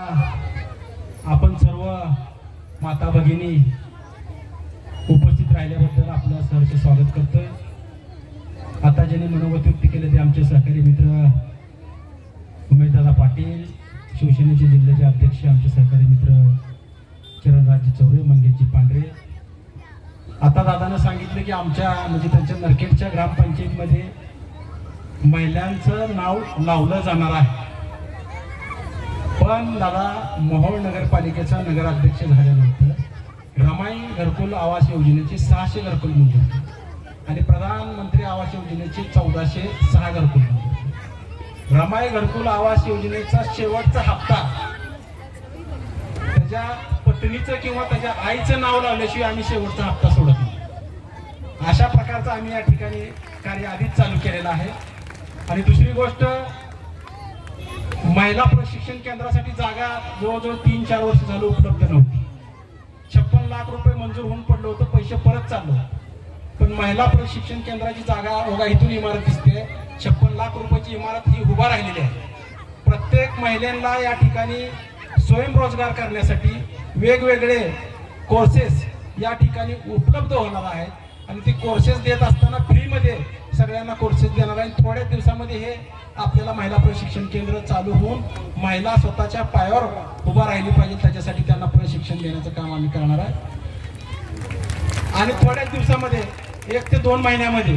आपण सर्व माता भगिनी उपस्थित राहिल्याबद्दल आपलं सहर्ष स्वागत करतोय. आता ज्यांनी मनोगत व्यक्त केले ते आमचे सहकारी मित्र उमेशदादा पाटील शिवसेनेचे जिल्ह्याचे अध्यक्ष आमचे सहकारी मित्र किरणराजे चौरे मंगेशजी पांढरे. आता दादानं सांगितलं की आमच्या म्हणजे त्यांच्या नरखेडच्या ग्रामपंचायतीमध्ये महिलांचं नाव लावलं जाणार आहे. पण दादा मोहोळ नगरपालिकेचा नगराध्यक्ष झाल्यानंतर रमाई घरकुल आवास योजनेचे सहाशे घरकुल मंजूर आणि प्रधानमंत्री आवास योजनेचे चौदाशे सहा घरकुल मंजूर रमाई घरकुल आवास योजनेचा शेवटचा हप्ता त्याच्या पत्नीचं किंवा त्याच्या आईचं नाव लावल्याशिवाय आम्ही शेवटचा हप्ता सोडत नाही. अशा प्रकारचं आम्ही या ठिकाणी कार्य आधीच चालू केलेलं आहे. आणि दुसरी गोष्ट महिला प्रशिक्षण केंद्रासाठी जागा जवळजवळ तीन चार वर्ष झालं उपलब्ध नव्हती. छप्पन लाख रुपये मंजूर होऊन पडलं होतं पैसे परत चाललं पण महिला प्रशिक्षण केंद्राची जागा बघा इथून इमारत दिसते. छप्पन लाख रुपयाची इमारत ही उभा राहिलेली आहे. प्रत्येक महिलांना या ठिकाणी स्वयंरोजगार करण्यासाठी वेगवेगळे कोर्सेस या ठिकाणी उपलब्ध होणार आहेत. आणि ते कोर्सेस देत असताना फ्रीमध्ये सगळ्यांना कोर्सेस देणार आहे. थोड्याच दिवसामध्ये हे आपल्याला महिला प्रशिक्षण केंद्र चालू होऊन महिला स्वतःच्या पायावर उभा राहिली पाहिजे. त्याच्यासाठी त्यांना प्रशिक्षण देण्याचं काम आम्ही करणार आहे. आणि थोड्याच दिवसामध्ये एक ते दोन महिन्यामध्ये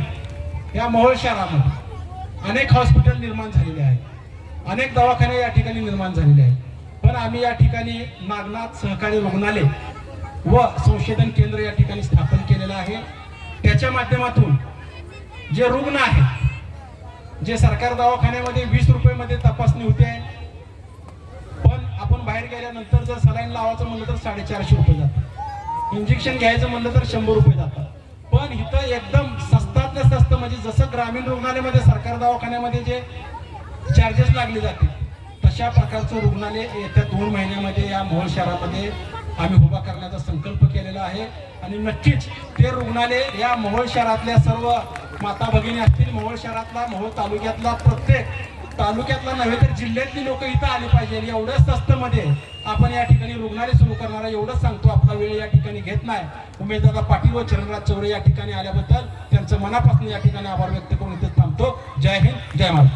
या मोहोळ शहरामध्ये अनेक हॉस्पिटल निर्माण झालेले आहेत. अनेक दवाखाने या ठिकाणी निर्माण झालेले आहेत. पण आम्ही या ठिकाणी नागनाथ सहकारी रुग्णालय व संशोधन केंद्र या ठिकाणी स्थापन केलेलं आहे. त्याच्या माध्यमातून जे रुग्ण आहेत जे सरकार दवाखान्यामध्ये वीस रुपयेमध्ये तपासणी होते पण आपण बाहेर गेल्यानंतर जर सलाईन लावायचं म्हणलं तर साडेचारशे रुपये जातात. इंजेक्शन घ्यायचं म्हणलं तर शंभर रुपये जातात. पण इथं एकदम स्वस्तातल्या स्वस्त म्हणजे जसं ग्रामीण रुग्णालयामध्ये सरकार दवाखान्यामध्ये जे चार्जेस लागले जाते तशा प्रकारचं रुग्णालय येत्या दोन महिन्यामध्ये या मोहोळ शहरामध्ये आम्ही उभा करण्याचा संकल्प केलेला आहे. आणि नक्कीच ते रुग्णालय या मोहोळ शहरातल्या सर्व माता भगिनी असतील मोहोळ शहरातला मोहोळ तालुक्यातला प्रत्येक तालुक्यातला नव्हे तर जिल्ह्यातली लोक इथं आली पाहिजे. एवढ्या स्वस्तमध्ये आपण या ठिकाणी रुग्णालय सुरू करणार आहे. एवढंच सांगतो आपला वेळ या ठिकाणी घेत नाही. उमेशदादा पाटील व चरणराज चौरे या ठिकाणी आल्याबद्दल त्यांचं मनापासून या ठिकाणी आभार व्यक्त करून इथे थांबतो. जय हिंद जय महाराज